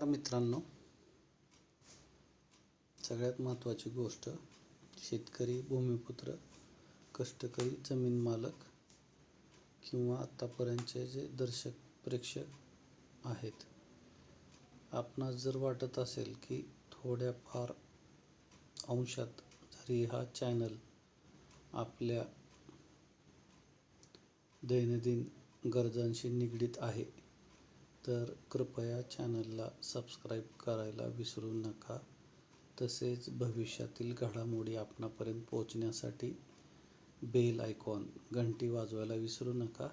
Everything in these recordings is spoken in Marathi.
मित्रांनो सगळ्यात महत्त्वाची गोष्ट शेतकरी भूमिपुत्र कष्टकरी जमीन मालक किंवा आत्तापर्यंतचे जे दर्शक प्रेक्षक आहेत. आपणास जर वाटत असेल की थोड्याफार अंशात जरी हा चॅनल आपल्या दैनंदिन गरजांशी निगडीत आहे तर कृपया चॅनलला सबस्क्राईब करायला विसरू नका. तसेच भविष्यातील घडामोडी आपणापर्यंत पोहोचण्यासाठी बेल आयकॉन घंटी वाजवायला विसरू नका.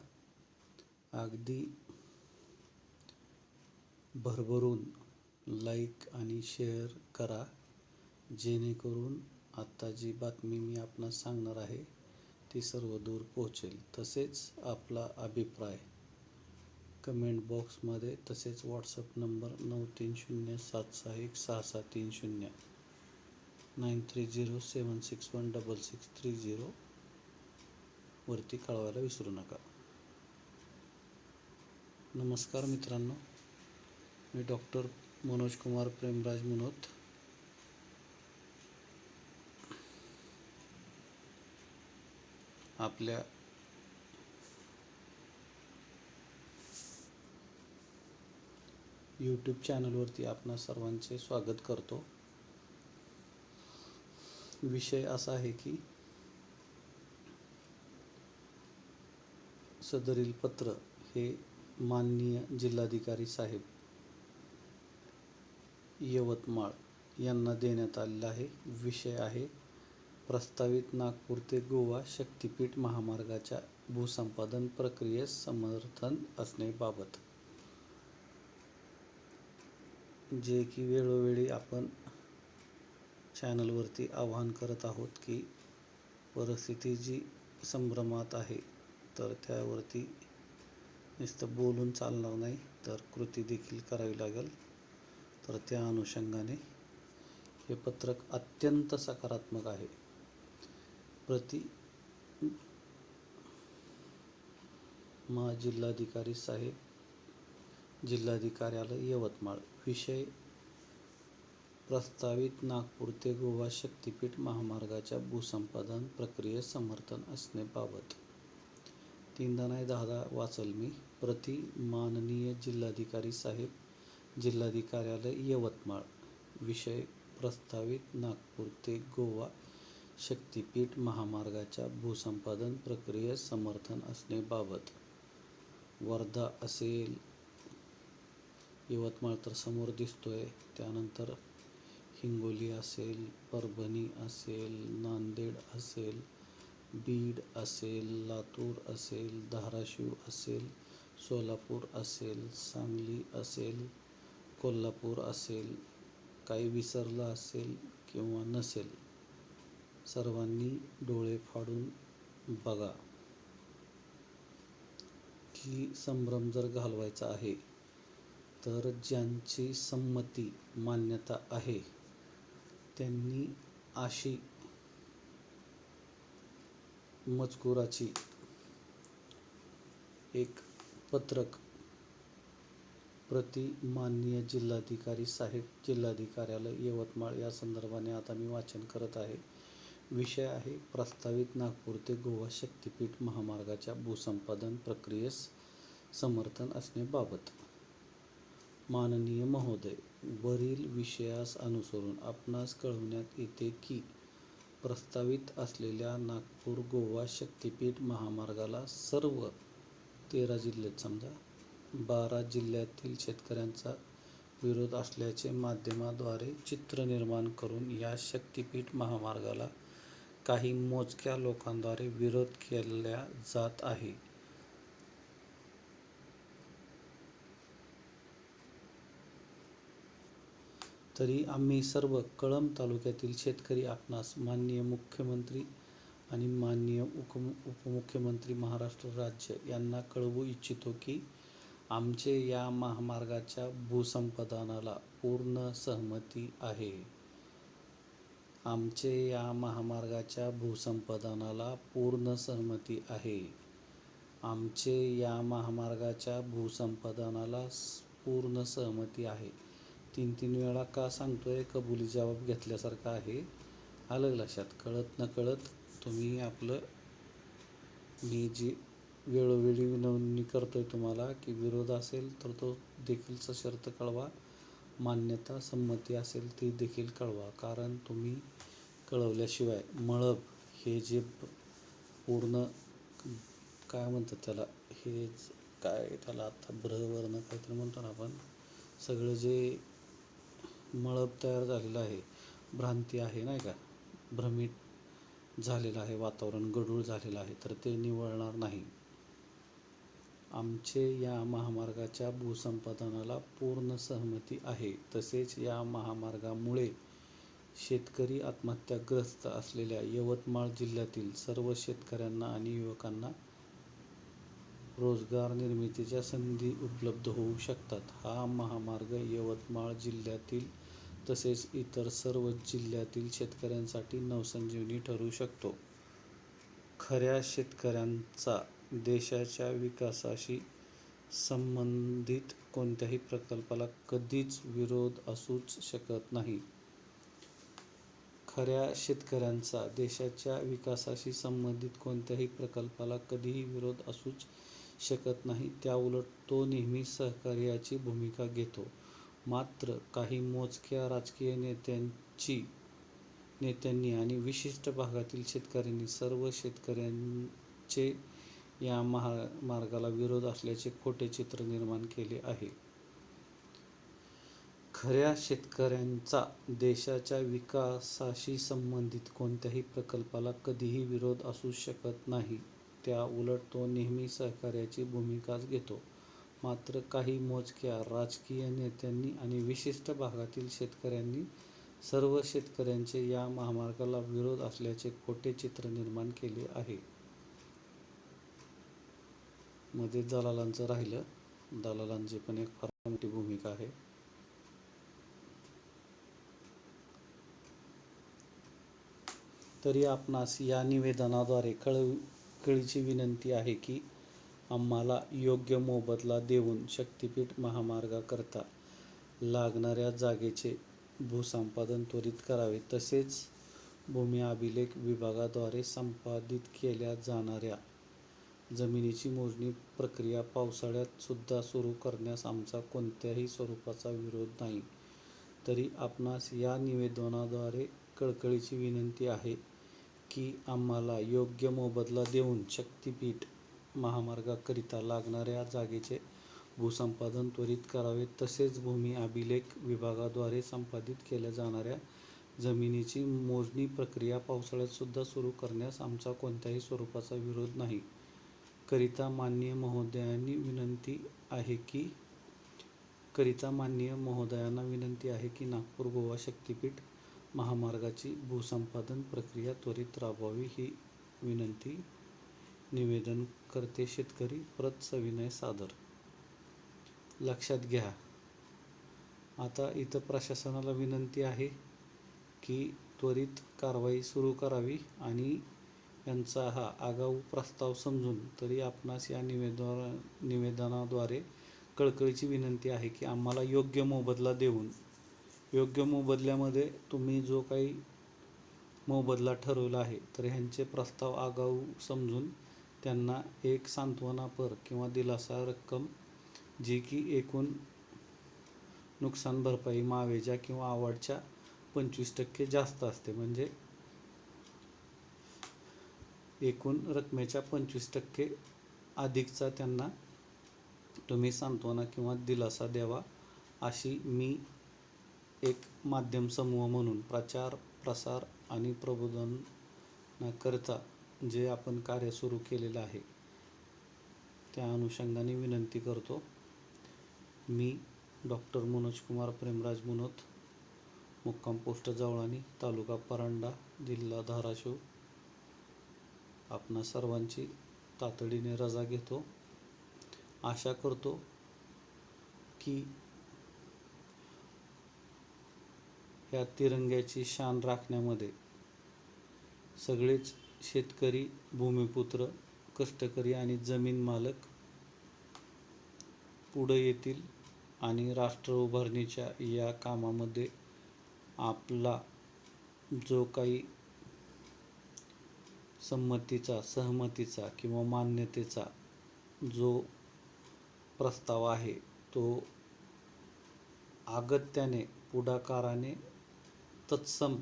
अगदी भरभरून लाईक आणि शेअर करा जेणेकरून आत्ता जी बातमी मी आपणास सांगणार आहे ती सर्वदूर पोहोचेल. तसेच आपला अभिप्राय कमेंट बॉक्समध्ये तसेच व्हॉट्सअप नंबर नऊ तीन शून्य सात सहा एक सहा सहा तीन शून्य. Nine three zero seven six one double six three zero वरती कळवायला विसरू नका. नमस्कार मित्रांनो. मी डॉक्टर मनोज कुमार प्रेमराज मनोत आपल्या यूट्यूब चॅनलवरती आपणा सर्वांचे स्वागत करतो. विषय असा आहे की सदरील पत्र हे माननीय जिल्हाधिकारी साहेब यवतमाळ यांना देण्यात आलेला आहे. विषय आहे प्रस्तावित नागपूर ते गोवा शक्तिपीठ महामार्गाच्या भूसंपादन प्रक्रियेस समर्थन असण्याबाबत जे की वेळोवेळी आपण चॅनलवरती आवाहन करत आहोत की परिस्थिती जी संभ्रमात आहे तर त्यावरती नुसतं बोलून चालणार नाही तर कृती देखील करावी लागेल. तर त्या अनुषंगाने हे पत्रक अत्यंत सकारात्मक आहे. प्रति मा जिल्हाधिकारी साहेब जिल्हाधिकार्यालय यवतमाळ. विषय प्रस्तावित नागपूर ते गोवा शक्तिपीठ महामार्गाच्या भूसंपादन प्रक्रियेस समर्थन असण्याबाबत. तीनदा नाही दहादा वाचल मी. प्रति माननीय जिल्हाधिकारी साहेब जिल्हाधिकार्यालय यवतमाळ. विषय प्रस्तावित नागपूर ते गोवा शक्तिपीठ महामार्गाच्या भूसंपादन प्रक्रियेस समर्थन असणेबाबत वर्धा असेल यवतमाळ तर समोर दिसतोय. त्यानंतर हिंगोली असेल परभणी असेल नांदेड असेल बीड असेल लातूर असेल धाराशिव असेल सोलापूर असेल सांगली असेल कोल्हापूर असेल काही विसरलं असेल किंवा नसेल सर्वांनी डोळे फाडून बघा. की संभ्रम जर घालवायचा आहे तर ज्यांची संमती मान्यता आहे त्यांनी अशी मजकुराची एक पत्रक प्रति माननीय जिल्हाधिकारी साहेब जिल्हाधिकार्यालय यवतमाळ या संदर्भाने आता मी वाचन करत आहे. विषय आहे प्रस्तावित नागपूर ते गोवा शक्तिपीठ महामार्गाच्या भूसंपादन प्रक्रियेस समर्थन असण्याबाबत माननीय महोदय वरील विषयास अनुसरून आपणास कळविण्यात येते की प्रस्तावित असलेल्या नागपूर गोवा शक्तिपीठ महामार्गाला सर्व तेरा जिल्ह्यात समजा बारा जिल्ह्यातील शेतकऱ्यांचा विरोध असल्याचे माध्यमाद्वारे चित्र निर्माण करून या शक्तिपीठ महामार्गाला काही मोजक्या लोकांद्वारे विरोध केला जात आहे. तरी आम्ही सर्व कळंब तालुक्यातील शेतकरी आपणास माननीय मुख्यमंत्री आणि माननीय उप उपमुख्यमंत्री महाराष्ट्र राज्य यांना कळवू इच्छितो की आमचे या महामार्गाच्या भूसंपादनाला पूर्ण सहमती आहे. आमचे या महामार्गाच्या भूसंपादनाला पूर्ण सहमती आहे. आमचे या महामार्गाच्या भूसंपादनाला पूर्ण सहमती आहे. तीन तीन वेळा का सांगतोय? कबुली जबाब घेतल्यासारखं आहे. आलं लक्षात. कळत न कळत तुम्ही आपलं मी जी वेळोवेळी विनवणी करतोय तुम्हाला की विरोध असेल तर तो देखील सशर्त कळवा. मान्यता संमती असेल ती देखील कळवा. कारण तुम्ही कळवल्याशिवाय मळब हे जे पूर्ण काय म्हणतात त्याला? हे काय त्याला आता ब्रहवर्ण काहीतरी म्हणतो ना आपण. सगळं जे मळब तयार झालेलं आहे. भ्रांती आहे नाही का? भ्रमित झालेलं आहे वातावरण गढूळ झालेलं आहे तर ते निवळणार नाही. आमचे या महामार्गाच्या भूसंपादनाला पूर्ण सहमती आहे. तसेच या महामार्गामुळे शेतकरी आत्महत्याग्रस्त असलेल्या यवतमाळ जिल्ह्यातील सर्व शेतकऱ्यांना आणि युवकांना रोजगार निर्मितीच्या संधी उपलब्ध होऊ शकतात. हा महामार्ग यवतमाळ जिल्ह्यातील तसेच इतर सर्व जिल्ह्यातील शेतकऱ्यांसाठी नवसंजीवनी ठरू शकतो. खऱ्या शेतकऱ्यांचा देशाच्या विकासाशी संबंधित कोणत्याही प्रकल्पाला कधीच विरोध असूच शकत नाही. खऱ्या शेतकऱ्यांचा देशाच्या विकासाशी संबंधित कोणत्याही प्रकल्पाला कधीही विरोध असूच शकत नाही त्याउलट तो नेहमी सहकार्याची भूमिका घेतो. मात्र काही मोजक्या राजकीय नेत्यांची नेत्यांनी आणि विशिष्ट भागातील शेतकऱ्यांनी सर्व शेतकऱ्यांचे या महा मार्गाला विरोध असल्याचे खोटे चित्र निर्माण केले आहे. खऱ्या शेतकऱ्यांचा देशाच्या विकासाशी संबंधित कोणत्याही प्रकल्पाला कधीही विरोध असू शकत नाही. त्याउलट तो नेहमी सहकार्याची भूमिकाच घेतो. मात्र काही मोजक्या राजकीय नेत्यांनी आणि विशिष्ट भागातील शेतकऱ्यांनी सर्व शेतकऱ्यांचे या महामार्गाला विरोध असल्याचे खोटे चित्र निर्माण केले आहे. मध्ये दलालांचं राहिलं. दलालांची पण एक फार मोठी भूमिका आहे. तरी आपणास या निवेदनाद्वारे कळव कळीची विनंती आहे की आम्हाला योग्य मोबदला देऊन शक्तिपीठ महामार्गाकरता लागणाऱ्या जागेचे भूसंपादन त्वरित करावे. तसेच भूमी अभिलेख विभागाद्वारे संपादित केल्या जाणाऱ्या जमिनीची मोजणी प्रक्रिया पावसाळ्यात सुद्धा सुरू करण्यास आमचा कोणत्याही स्वरूपाचा विरोध नाही. तरी आपणास या निवेदनाद्वारे कळकळीची विनंती आहे की आम्हाला योग्य मोबदला देऊन शक्तिपीठ महामार्गाकरिता लागणाऱ्या जागेचे भूसंपादन त्वरित करावे तसेच भूमी अभिलेख विभागाद्वारे संपादित केल्या जाणाऱ्या जमिनीची मोजणी प्रक्रिया पावसाळ्यातसुद्धा सुरू करण्यास आमचा कोणत्याही स्वरूपाचा विरोध नाही. करिता माननीय महोदयांनी विनंती आहे की करिता माननीय महोदयांना विनंती आहे की नागपूर गोवा शक्तिपीठ महामार्गाची भूसंपादन प्रक्रिया त्वरित राबवावी ही विनंती. निवेदन करते शेतकरी प्रत सविनय सादर. लक्षात घ्या. आता इथं प्रशासनाला विनंती आहे की त्वरित कारवाई सुरू करावी आणि यांचा हा आगाऊ प्रस्ताव समजून तरी आपणास या निवेदना निवेदनाद्वारे कळकळीची विनंती आहे की आम्हाला योग्य मोबदला देऊन योग्य मोबदल्यामध्ये तुम्ही जो काही मोबदला ठरवला आहे तर ह्यांचे प्रस्ताव आगाऊ समजून त्यांना एक सांत्वनापर किंवा दिलासा रक्कम जी की एकूण नुकसान भरपाई मावेच्या किंवा आवडच्या पंचवीस टक्के जास्त असते. म्हणजे एकूण रकमेच्या पंचवीस टक्के अधिकचा त्यांना तुम्ही सांत्वना किंवा दिलासा द्यावा अशी मी एक माध्यम समूह म्हणून प्रचार प्रसार आणि प्रबोधनाकरिता जे आपण कार्य सुरू केलेलं आहे त्या अनुषंगाने विनंती करतो. मी डॉक्टर मनोज कुमार प्रेमराज मुनोत मुक्काम पोस्ट जवळानी तालुका परांडा जिल्हा धाराशिव. आपणा सर्वांची तातडीने रजा घेतो. आशा करतो की ह्या तिरंग्याची शान राखण्यामध्ये सगळेच शेतकरी भूमिपुत्र कष्टकरी आणि जमीन मालक पुढं येतील आणि राष्ट्र उभारणीच्या या कामामध्ये आपला जो काही संमतीचा सहमतीचा किंवा मान्यतेचा जो प्रस्ताव आहे तो अगत्याने पुढाकाराने तत्सम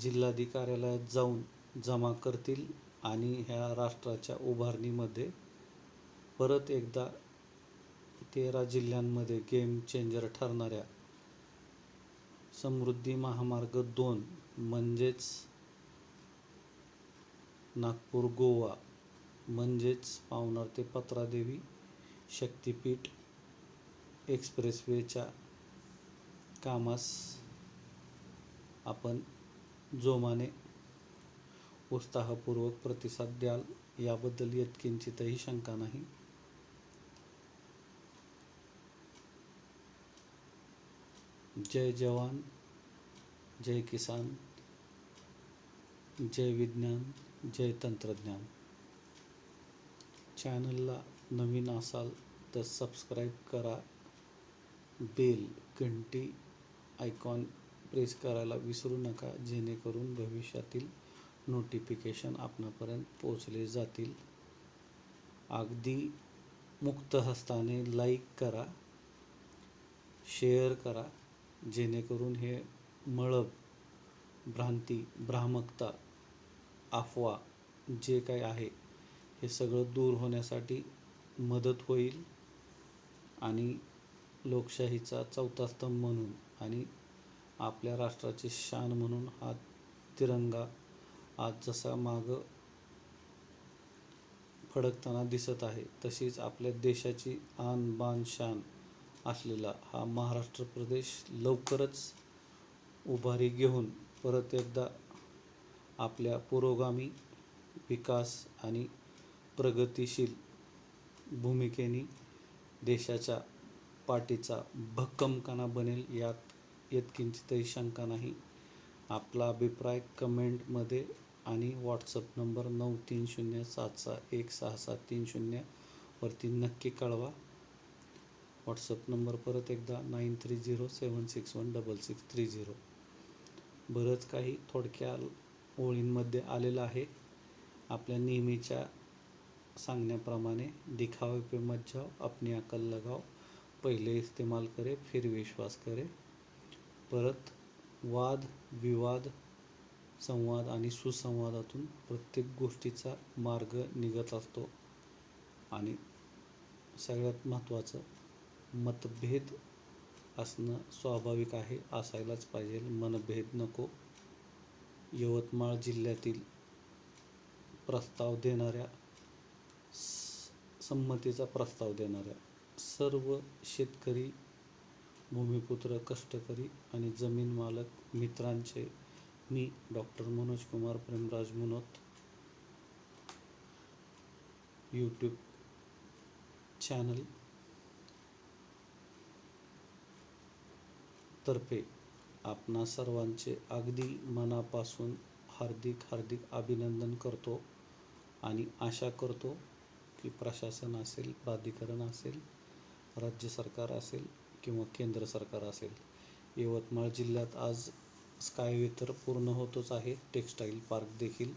जिल्हाधिकाऱ्यालयात जाऊन जमा करतील आणि ह्या राष्ट्राच्या उभारणीमध्ये परत एकदा तेरा जिल्ह्यांमध्ये गेम चेंजर ठरणाऱ्या समृद्धी महामार्ग दोन म्हणजेच नागपूर गोवा म्हणजेच पावनार ते पत्रादेवी शक्तिपीठ एक्सप्रेसवेच्या कामास आपण जोमाने उत्साहपूर्वक प्रतिसाद द्याल याबद्दल यत्किंचितही शंका नाही. जय जवान जय किसान जय विज्ञान जय तंत्रज्ञान. चॅनलला नवीन असाल तर सबस्क्राईब करा बेल घंटी आयकॉन प्रेस करायला विसरू नका जेणेकरून भविष्यातील नोटिफिकेशन आपणापर्यंत पोचले जातील. अगदी मुक्त हस्ताने लाईक करा शेअर करा जेणेकरून हे मळब भ्रांती भ्रामकता अफवा जे काही आहे हे सगळं दूर होण्यासाठी मदत होईल. आणि लोकशाहीचा चौथा स्तंभ म्हणून आणि आपल्या राष्ट्राची शान म्हणून हा तिरंगा आज जसा मागं फडकताना दिसत आहे तशीच आपल्या देशाची आन बान शान असलेला हा महाराष्ट्र प्रदेश लवकरच उभारी घेऊन परत एकदा आपल्या पुरोगामी विकास आणि प्रगतिशील भूमिकेने देशाच्या पाठीचा भक्कमकणा बनेल यात यत्किंचितही शंका नाही. आपला अभिप्राय कमेंटमध्ये आणि व्हॉट्सअप नंबर नऊ तीन शून्य सात सहा एक सहा सात तीन शून्यवरती नक्की कळवा. व्हॉट्सअप नंबर परत एकदा nine three zero seven six one double six three zero. बरंच काही थोडक्या ओळींमध्ये आलेलं आहे. आपल्या नेहमीच्या सांगण्याप्रमाणे दिखावे पे मत जाओ अपनी अकल लगाओ पहिले इस्तेमाल करे फिर विश्वास करे. परत वाद विवाद संवाद आणि सुसंवादातून प्रत्येक गोष्टीचा मार्ग निघत असतो. आणि सगळ्यात महत्त्वाचं मतभेद असणं स्वाभाविक आहे असायलाच पाहिजे. मनभेद नको. यवतमाळ जिल्ह्यातील प्रस्ताव देणाऱ्या संमतीचा प्रस्ताव देणाऱ्या सर्व शेतकरी भूमिपुत्र कष्टकरी आणि जमीन मालक मित्रांचे मी doctor Manoj Kumar Premraj Munot. YouTube channel तर्फे आपणा सर्वांचे अगदी मनापासून हार्दिक हार्दिक अभिनंदन करतो आणि आशा करतो की प्रशासन असेल प्राधिकरण असेल राज्य सरकार असेल किंवा केंद्र सरकार असेल. यवतमाळ जिल्ह्यात आज स्कायवे तर पूर्ण होतच आहे. टेक्स्टाईल पार्क देखील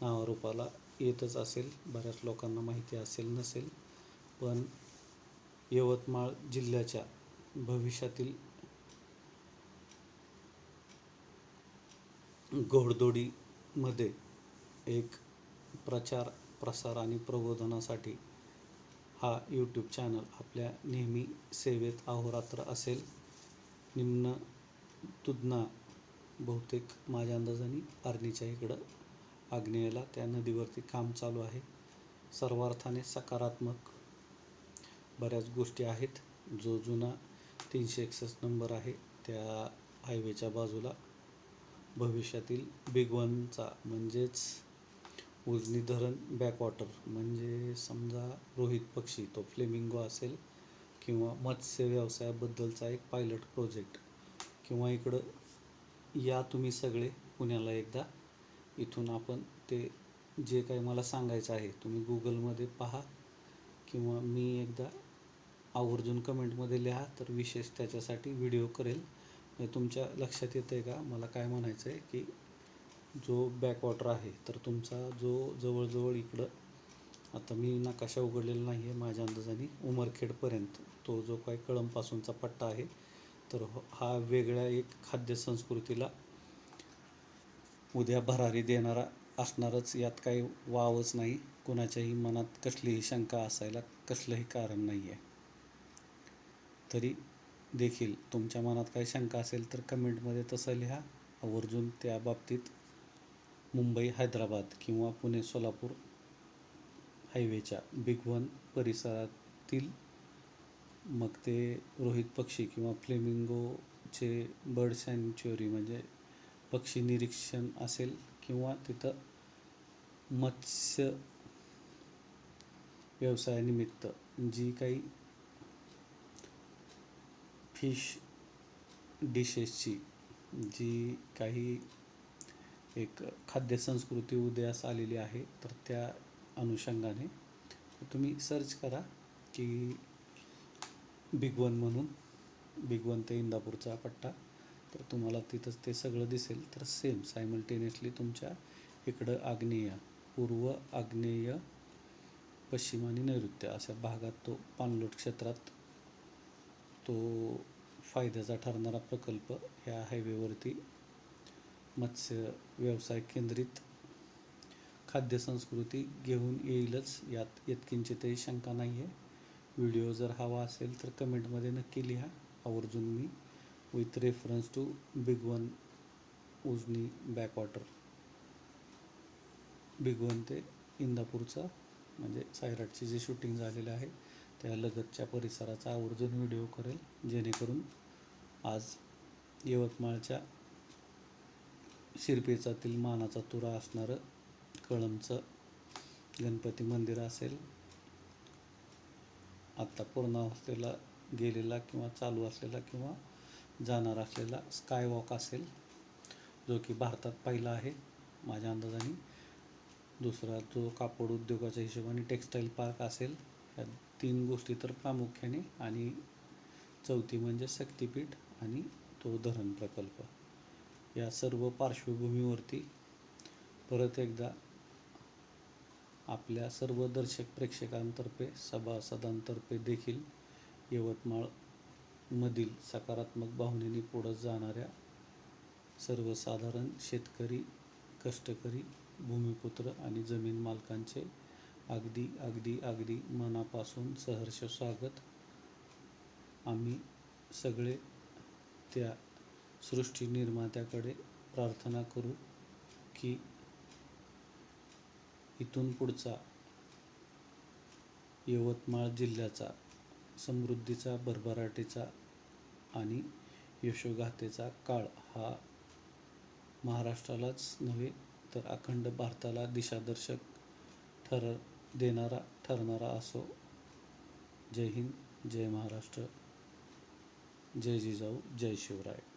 नावारूपाला येतच असेल. बऱ्याच लोकांना माहिती असेल नसेल. पण यवतमाळ जिल्ह्याच्या भविष्यातील घोडदोडीमध्ये एक प्रचार प्रसार आणि प्रबोधनासाठी हा यूट्यूब चॅनल आपल्या नेहमी सेवेत अहोरात्र असेल. निम्न तुदना बहुतेक माझ्या अंदाजाने आरणीच्या इकडं आग्नेयला त्या नदीवरती काम चालू आहे. सर्वार्थाने सकारात्मक बऱ्याच गोष्टी आहेत. जो जुना तीनशे एकसष्ट नंबर आहे त्या हायवेच्या बाजूला भविष्यातील बिग वनचा म्हणजेच उजनी धरण बॅकवॉटर म्हणजे समजा रोहित पक्षी तो फ्लेमिंगो असेल किंवा मत्स्य व्यवसायाबद्दलचा एक पायलट प्रोजेक्ट किंवा इकडं या तुम्ही सगळे पुण्याला एकदा इथून आपण ते जे काही मला सांगायचं आहे तुम्ही गुगलमध्ये पहा किंवा मी एकदा आवर्जून कमेंटमध्ये लिहा तर विशेष त्याच्यासाठी व्हिडिओ करेल. तुमच्या लक्षात येतं आहे का? मला काय म्हणायचं आहे की जो बॅकवॉटर आहे तर तुमचा जो जवळजवळ इकडं आता मी नकाशा उघडलेला नाही आहे माझ्या अंदाजाने उमरखेडपर्यंत तो जो काही कळंबपासूनचा पट्टा आहे तर हो, हा वेगळ्या एक खाद्य संस्कृतीला उद्या भरारी देणारा असणारच यात काही वावच नाही कुणाच्याही मनात कसलीही शंका असायला कसलंही कारण नाही आहे तरी देखील तुमच्या मनात काही शंका असेल तर कमेंटमध्ये तसं लिहा. आवर्जून त्या बाबतीत मुंबई हैदराबाद किंवा पुणे सोलापूर हायवेच्या बिग वन परिसरातील मग ते रोहित पक्षी किंवा फ्लेमिंगोचे बर्ड सँच्युअरी म्हणजे पक्षी निरीक्षण असेल किंवा तिथं मत्स्य व्यवसायानिमित्त जी काही फिश डिशेसची जी काही एक खाद्य संस्कृती उदयास आलेली आहे तर त्या अनुषंगाने तुम्ही सर्च करा की बिग वन म्हणून बिग वन ते इंदापूरचा पट्टा. तर तुम्हाला तिथंच ते सगळं दिसेल. तर सेम सायमल्टेनियसली तुमच्या इकडं आग्नेय पूर्व आग्नेय पश्चिम आणि नैऋत्य अशा भागात तो पाणलोट क्षेत्रात तो फायद्याचा ठरणारा प्रकल्प ह्या हायवेवरती मत्स्य व्यवसाय केंद्रित खाद्य संस्कृती घेऊन येईलच. यात यत्किंचितही शंका नाही आहे व्हिडिओ जर हवा असेल तर कमेंटमध्ये नक्की लिहा. आवर्जून मी with reference to Bhigwan Ujani backwater Bhigwan ते इंदापूरचा म्हणजे सायराटची जे शूटिंग झालेलं आहे त्या लगतच्या परिसराचा आवर्जून व्हिडिओ करेल. जेणेकरून आज यवतमाळच्या शिरपेचातील मानाचा तुरा असणारं कळंबचं गणपती मंदिर असेल. आत्ता पूर्णावस्थेला गेलेला किंवा चालू असलेला किंवा जाणार असलेला स्काय वॉक असेल जो की भारतात पहिला आहे माझ्या अंदाजाने. दुसरा जो कापड उद्योगाच्या हिशोबाने टेक्स्टाईल पार्क असेल ह्या तीन गोष्टी तर प्रामुख्याने आणि चौथी म्हणजे शक्तिपीठ आणि तो धरण प्रकल्प. या सर्व पार्श्वभूमीवरती परत एकदा आपल्या सर्व दर्शक प्रेक्षकांतर्फे सभासदांतर्फे देखील यवतमाळमधील सकारात्मक भावनेने पुढं जाणाऱ्या सर्वसाधारण शेतकरी कष्टकरी भूमिपुत्र आणि जमीन मालकांचे अगदी अगदी अगदी मनापासून सहर्ष स्वागत. आम्ही सगळे त्या सृष्टी निर्मात्याकडे प्रार्थना करू की इथून पुढचा यवतमाळ जिल्ह्याचा समृद्धीचा भरभराटीचा आणि यशोगाथेचा काळ हा महाराष्ट्रालाच नव्हे तर अखंड भारताला दिशादर्शक ठर देणारा ठरणारा असो. जय हिंद जय महाराष्ट्र. जय जिजाऊ जय शिवराय.